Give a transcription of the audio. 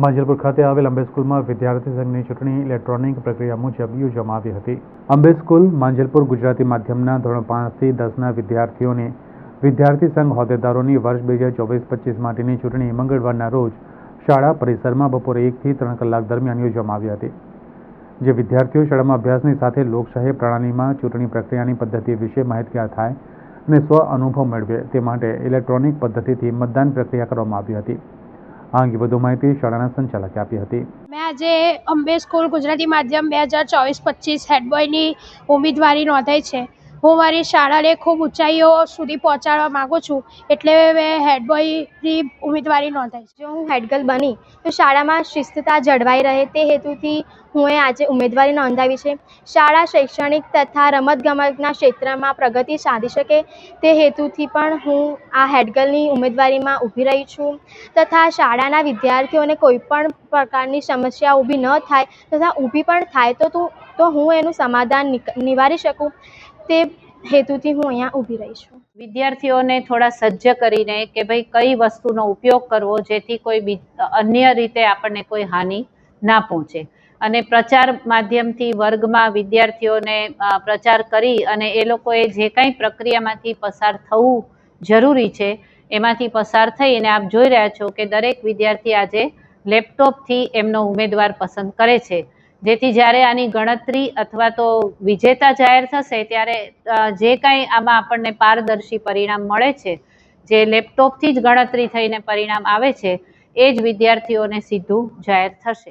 માંજલપુર ખાતે આવેલ અંબે સ્કૂલમાં વિદ્યાર્થી સંઘની ચૂંટણી ઇલેક્ટ્રોનિક પ્રક્રિયા મુજબ યોજવામાં આવી હતી. અંબે સ્કૂલ માંજલપુર ગુજરાતી માધ્યમના ધોરણ પાંચથી દસના વિદ્યાર્થીઓને વિદ્યાર્થી સંઘ હોદ્દેદારોની વર્ષ બે હજાર ચોવીસ પચીસ માટેની ચૂંટણી મંગળવારના રોજ શાળા પરિસરમાં બપોરે એકથી ત્રણ કલાક દરમિયાન યોજવામાં આવી હતી. જે વિદ્યાર્થીઓ શાળામાં અભ્યાસની સાથે લોકશાહી પ્રણાલીમાં ચૂંટણી પ્રક્રિયાની પદ્ધતિ વિશે માહિતગાર થાય અને સ્વ અનુભવ મેળવે તે માટે ઇલેક્ટ્રોનિક પદ્ધતિથી મતદાન પ્રક્રિયા કરવામાં આવી હતી. આ અંગે વધુ માહિતી શાળાના સંચાલકે આપી હતી. મેં આજે અંબે સ્કૂલ ગુજરાતી માધ્યમ બે હજાર ચોવીસ પચીસ હેડબોયની ઉમેદવારી નોંધાઈ છે. હું મારી શાળાને ખૂબ ઊંચાઈઓ સુધી પહોંચાડવા માગું છું એટલે મેં હેડબોયની ઉમેદવારી નોંધાઈ જો હું હેડગર્લ બની, તો શાળામાં શિસ્તતા જળવાઈ રહે તે હેતુથી હું એ આજે ઉમેદવારી નોંધાવી છે. શાળા શૈક્ષણિક તથા રમતગમતના ક્ષેત્રમાં પ્રગતિ સાધી શકે તે હેતુથી પણ હું આ હેડગર્લની ઉમેદવારીમાં ઊભી રહી છું. તથા શાળાના વિદ્યાર્થીઓને કોઈ પણ પ્રકારની સમસ્યા ઊભી ન થાય તથા ઊભી પણ થાય તો તું, તો હું એનું સમાધાન નિવારી શકું. તે હેતુથી હું અહીંયા ઊભી રહી છું. વિદ્યાર્થીઓને થોડા સજ્જ કરીને કે ભાઈ કઈ વસ્તુનો ઉપયોગ કરવો જેથી કોઈ અન્ય રીતે આપણને કોઈ હાનિ ના પહોંચે. અને પ્રચાર માધ્યમથી વર્ગમાં વિદ્યાર્થીઓને પ્રચાર કરી અને એ લોકોએ જે કાંઈ પ્રક્રિયામાંથી પસાર થવું જરૂરી છે, એમાંથી પસાર થઈ અને આપ જોઈ રહ્યા છો કે દરેક વિદ્યાર્થી આજે લેપટોપથી એમનો ઉમેદવાર પસંદ કરે છે. જેથી જ્યારે આની ગણતરી અથવા તો વિજેતા જાહેર થશે ત્યારે જે કાંઈ આમાં આપણને પારદર્શી પરિણામ મળે છે, જે લેપટોપથી જ ગણતરી થઈને પરિણામ આવે છે, એ જ વિદ્યાર્થીઓને સીધું જાહેર થશે.